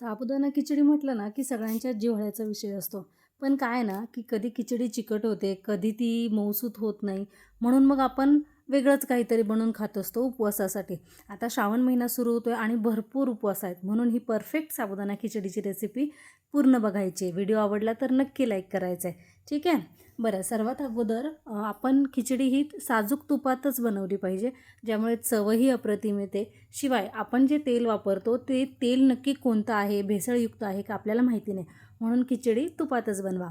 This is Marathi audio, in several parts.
साबुदाणा खिचडी म्हटलं ना की सगळ्यांच्याच जिव्हाळ्याचा विषय असतो. पण काय ना की कधी खिचडी चिकट होते कधी ती मऊसूत होत नाही. म्हणून मग आपण वेगळंच काहीतरी बनवून खात असतो उपवासासाठी. आता श्रावण महिना सुरू होतो आहे आणि भरपूर उपवास आहेत. म्हणून ही परफेक्ट साबुदाणा खिचडीची रेसिपी पूर्ण बघायची आहे. व्हिडिओ आवडला तर नक्की लाईक करायचा आहे ठीक आहे? बरं सर्वात अगोदर आपण खिचडी ही साजूक तुपातच बनवली पाहिजे ज्यामुळे चवही अप्रतिम येते. शिवाय आपण जे तेल वापरतो ते तेल नक्की कोणतं आहे भेसळयुक्त आहे का आपल्याला माहिती नाही. म्हणून खिचडी तुपातच बनवा.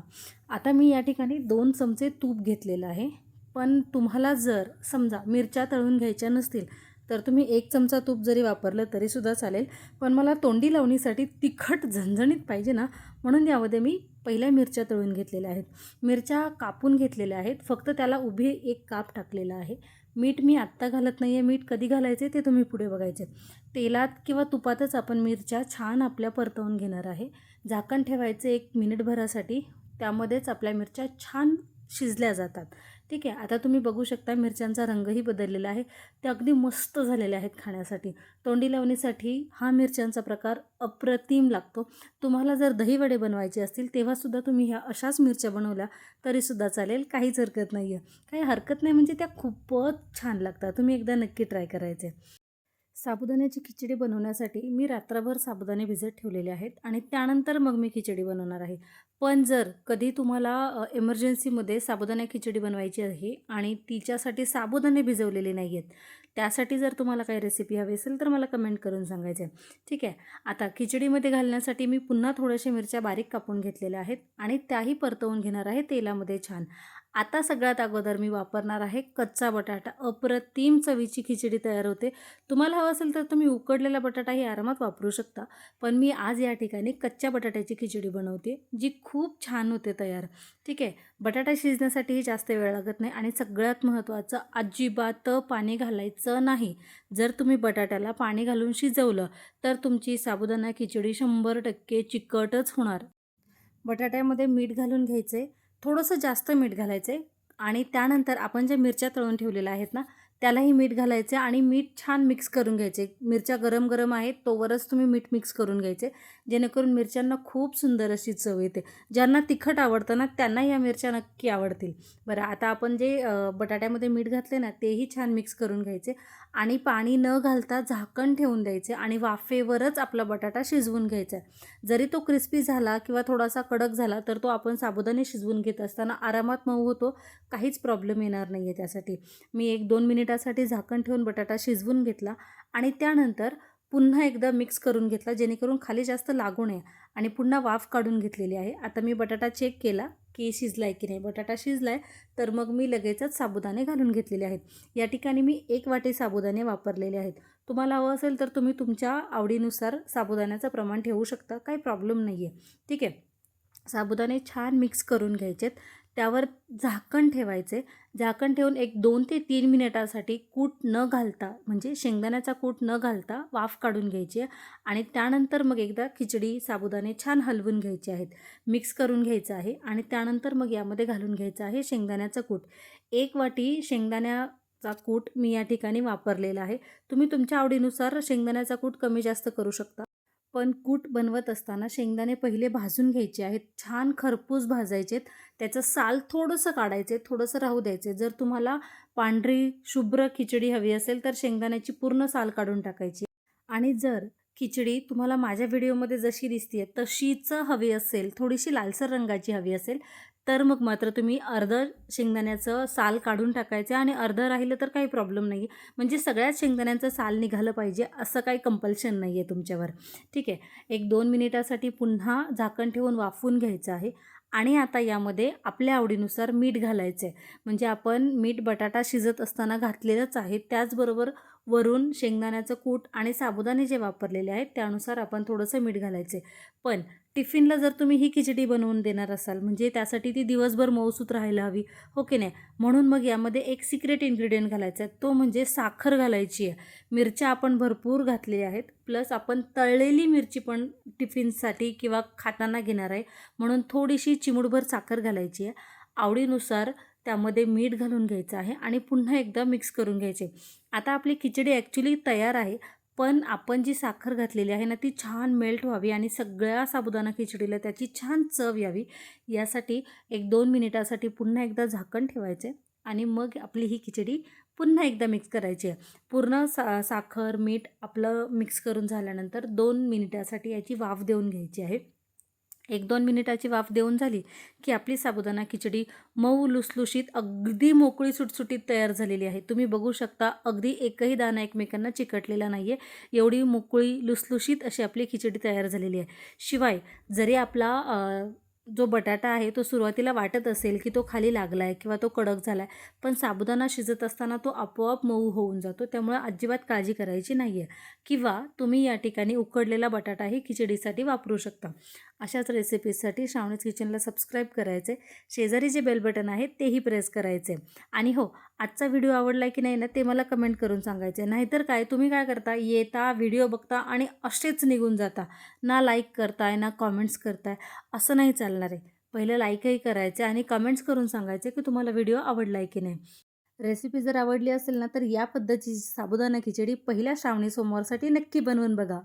आता मी या ठिकाणी दोन चमचे तूप घेतलेलं आहे. पण तुम्हाला जर समजा मिरच्या तळून घ्यायच्या नसतील तर तुम्ही एक चमचा तूप जरी वापरलं तरीसुद्धा चालेल. पण मला तोंडी लावणीसाठी तिखट झणझणीत पाहिजे ना म्हणून यामध्ये मी पहिल्या मिरच्या तळून घेतलेल्या आहेत. मिरच्या कापून घेतलेल्या आहेत फक्त त्याला उभे एक काप टाकलेला आहे. मीठ मी आत्ता घालत नाही आहे मीठ कधी घालायचे ते तुम्ही पुढे बघायचे. तेलात किंवा तुपातच आपण मिरच्या छान आपल्या परतवून घेणार आहे. झाकण ठेवायचे एक मिनिटभरासाठी त्यामध्येच आपल्या मिरच्या छान शिजल्या जातात. ठीक आहे. आता तुम्ही बघू शकता मिरच्यांचा रंगही बदललेला आहे. ते अगदी मस्त झालेले आहेत खाण्यासाठी. तोंडी लावणीसाठी हा मिरच्यांचा प्रकार अप्रतिम लागतो. तुम्हाला जर दहीवडे बनवायचे असतील तेव्हासुद्धा तुम्ही ह्या अशाच मिरच्या बनवल्या तरीसुद्धा चालेल. काहीच हरकत नाही आहे काही हरकत नाही म्हणजे त्या खूपच छान लागतात. तुम्ही एकदा नक्की ट्राय करायचे. साबुदाण्याची खिचडी बनवण्यासाठी मी रात्रभर साबुदाणे भिजत ठेवलेले आहेत आणि त्यानंतर मग मी खिचडी बनवणार आहे. पण जर कधी तुम्हाला इमर्जन्सीमध्ये साबुदाण्या खिचडी बनवायची आहे आणि तिच्यासाठी साबुदाणे भिजवलेले नाही आहेत त्यासाठी जर तुम्हाला काही रेसिपी हवी असेल तर मला कमेंट करून सांगायचं आहे. ठीक आहे? आता खिचडीमध्ये घालण्यासाठी मी पुन्हा थोड्याशा मिरच्या बारीक कापून घेतलेल्या आहेत आणि त्याही परतवून घेणार आहे तेलामध्ये छान. आता सगळ्यात अगोदर मी वापरणार आहे कच्चा बटाटा. अप्रतिम चवीची खिचडी तयार होते. तुम्हाला हवं असेल तर तुम्ही उकडलेला बटाटाही आरामात वापरू शकता. पण मी आज या ठिकाणी कच्च्या बटाट्याची खिचडी बनवते जी खूप छान होते तयार. ठीक आहे? बटाटा शिजण्यासाठीही जास्त वेळ लागत नाही आणि सगळ्यात महत्त्वाचं अजिबात पाणी घालायचं नाही. जर तुम्ही बटाट्याला पाणी घालून शिजवलं तर तुमची साबुदाणा खिचडी शंभर टक्के चिकटच होणार. बटाट्यामध्ये मीठ घालून घ्यायचे थोडंसं जास्त मीठ घालायचं आहे आणि त्यानंतर आपण ज्या मिरच्या तळून ठेवलेल्या आहेत ना त्यालाही मीठ घालायचे आणि मीठ छान मिक्स करून घ्यायचे. मिरच्या गरम गरम आहेत तोवरच तुम्ही मीठ मिक्स करून घ्यायचे. जेणेकरून मिरच्यांना खूप सुंदर अशी चव येते. ज्यांना तिखट आवडतं ना त्यांना या मिरच्या नक्की आवडतील. बरं आता आपण जे बटाट्यामध्ये मीठ घातले ना तेही छान मिक्स करून घ्यायचे आणि पाणी न घालता झाकण ठेवून द्यायचे आणि वाफेवरच आपला बटाटा शिजवून घ्यायचा आहे. जरी तो क्रिस्पी झाला किंवा थोडासा कडक झाला तर तो आपण साबुदाणे शिजवून घेत असताना आरामात मऊ होतो. काहीच प्रॉब्लेम येणार नाही आहे त्यासाठी. मी एक दोन मिनिट मिनिटासाठी झाकण ठेवून बटाटा शिजवून घेतला आणि त्यानंतर पुन्हा एकदा मिक्स करून घेतला जेणेकरून खाली जास्त लागू नये. आणि पुन्हा वाफ काढून घेतलेली आहे. आता मी बटाटा चेक केला की शिजला आहे की नाही. बटाटा शिजला आहे तर मग मी लगेचच साबुदाणे घालून घेतलेले आहेत. या ठिकाणी मी एक वाटी साबुदाणे वापरलेले आहेत. तुम्हाला हवं असेल तर तुम्ही तुमच्या आवडीनुसार साबुदाण्याचं प्रमाण ठेवू शकता. काही प्रॉब्लेम नाही आहे ठीक आहे. साबुदाणे छान मिक्स करून घ्यायचेत. त्यावर झाकण ठेवायचे. झाकण ठेवून एक दोन ते तीन मिनिटासाठी कूट न घालता म्हणजे शेंगदाण्याचा कूट न घालता वाफ काढून घ्यायची आहे आणि त्यानंतर मग एकदा खिचडी साबुदाणे छान हलवून घ्यायचे आहेत. मिक्स करून घ्यायचं आहे आणि त्यानंतर मग यामध्ये घालून घ्यायचं आहे शेंगदाण्याचं कूट. एक वाटी शेंगदाण्याचा कूट मी या ठिकाणी वापरलेला आहे. तुम्ही तुमच्या आवडीनुसार शेंगदाण्याचा कूट कमी जास्त करू शकता. पण कूट बनवत असताना शेंगदाणे पहिले भाजून घ्यायचे आहेत. छान खरपूस भाजायचेत. त्याचं साल थोडंसं काढायचे थोडंसं राहू द्यायचे जर तुम्हाला पांढरी शुभ्र खिचडी हवी असेल तर शेंगदाण्याची पूर्ण साल काढून टाकायची. आणि जर खिचडी तुम्हाला माझ्या व्हिडिओमध्ये जशी दिसते तशीच हवी असेल थोडीशी लालसर रंगाची हवी असेल तर मग मात्र तुम्ही अर्धं शेंगदाण्याचं साल काढून टाकायचं आणि अर्धं राहिलं तर काही प्रॉब्लेम नाही म्हणजे सगळ्याच शेंगदाण्यांचं साल निघालं पाहिजे असं काही कंपल्शन नाही आहे तुमच्यावर. ठीक आहे? एक दोन मिनिटासाठी पुन्हा झाकण ठेवून वाफवून घ्यायचं आहे. आणि आता यामध्ये आपल्या आवडीनुसार मीठ घालायचं आहे म्हणजे आपण मीठ बटाटा शिजत असताना घातलेलंच आहे. त्याचबरोबर वरून शेंगदाण्याचं कूट आणि साबुदाणे जे वापरलेले आहेत त्यानुसार आपण थोडंसं मीठ घालायचे पण टिफिनला जर तुम्ही ही खिचडी बनवून देणार असाल म्हणजे त्यासाठी ती दिवसभर मऊसूत राहायला हवी हो की नाही? म्हणून मग यामध्ये एक सिक्रेट इन्ग्रेडियंट घालायचा आहे तो म्हणजे साखर घालायची आहे. मिरच्या आपण भरपूर घातलेल्या आहेत प्लस आपण तळलेली मिरची पण टिफिनसाठी किंवा खाताना घेणार आहे म्हणून थोडीशी चिमुडभर साखर घालायची आहे. आवडीनुसार त्यामध्ये मीठ घालून घ्यायचं आहे आणि पुन्हा एकदा मिक्स करून घ्यायचे. आता आपली खिचडी ॲक्च्युली तयार आहे पण आपण जी साखर घातलेली आहे ना ती छान मेल्ट व्हावी आणि सगळ्या साबुदाणा खिचडीला त्याची छान चव यावी. यासाठी एक दोन मिनिटासाठी पुन्हा एकदा झाकण ठेवायचे आणि मग आपली ही खिचडी पुन्हा एकदा मिक्स करायची आहे. पूर्ण सा साखर मीठ आपलं मिक्स करून झाल्यानंतर दोन मिनिटासाठी याची वाफ देऊन घ्यायची आहे. एक दोन मिनिटाची वाफ देऊन झाली की आपली साबुदाणा खिचडी मऊ लुसलुशीत अगदी मोकळी सुटसुटीत तयार झालेली आहे. तुम्ही बघू शकता अगदी एकही दाणा एकमेकांना चिकटलेला नाही आहे एवढी मोकळी लुसलुशीत अशी आपली खिचडी तयार झालेली आहे. शिवाय जरी आपला जो बटाटा आहे तो सुरुवातीला वाटत असेल की तो खाली लागला आहे किंवा तो कडक झाला आहे पण साबुदाणा शिजत असताना तो आपोआप मऊ होऊन जातो. त्यामुळे अजिबात काळजी करायची नाही आहे किंवा तुम्ही या ठिकाणी उकडलेला बटाटाही खिचडीसाठी वापरू शकता. अशाच रेसिपीजसाठी श्रावणीज किचनला सबस्क्राईब करायचे. शेजारी जे बेल बटन आहे तेही प्रेस करायचे. आणि हो आजचा व्हिडिओ आवडला की नाही ना ते मला कमेंट करून सांगायचे. नाहीतर काय तुम्ही काय करता? येता व्हिडिओ बघता आणि असेच निघून जाता. ना लाईक करताय ना कॉमेंट्स करताय. असं नाही चालणार आहे. पहिलं लाईकही करायचे आणि कमेंट्स करून सांगायचे की तुम्हाला व्हिडिओ आवडला आहे की नाही. रेसिपी जर आवडली असेल ना तर या पद्धतीची साबुदाणा खिचडी पहिल्या श्रावणी सोमवारसाठी नक्की बनवून बघा.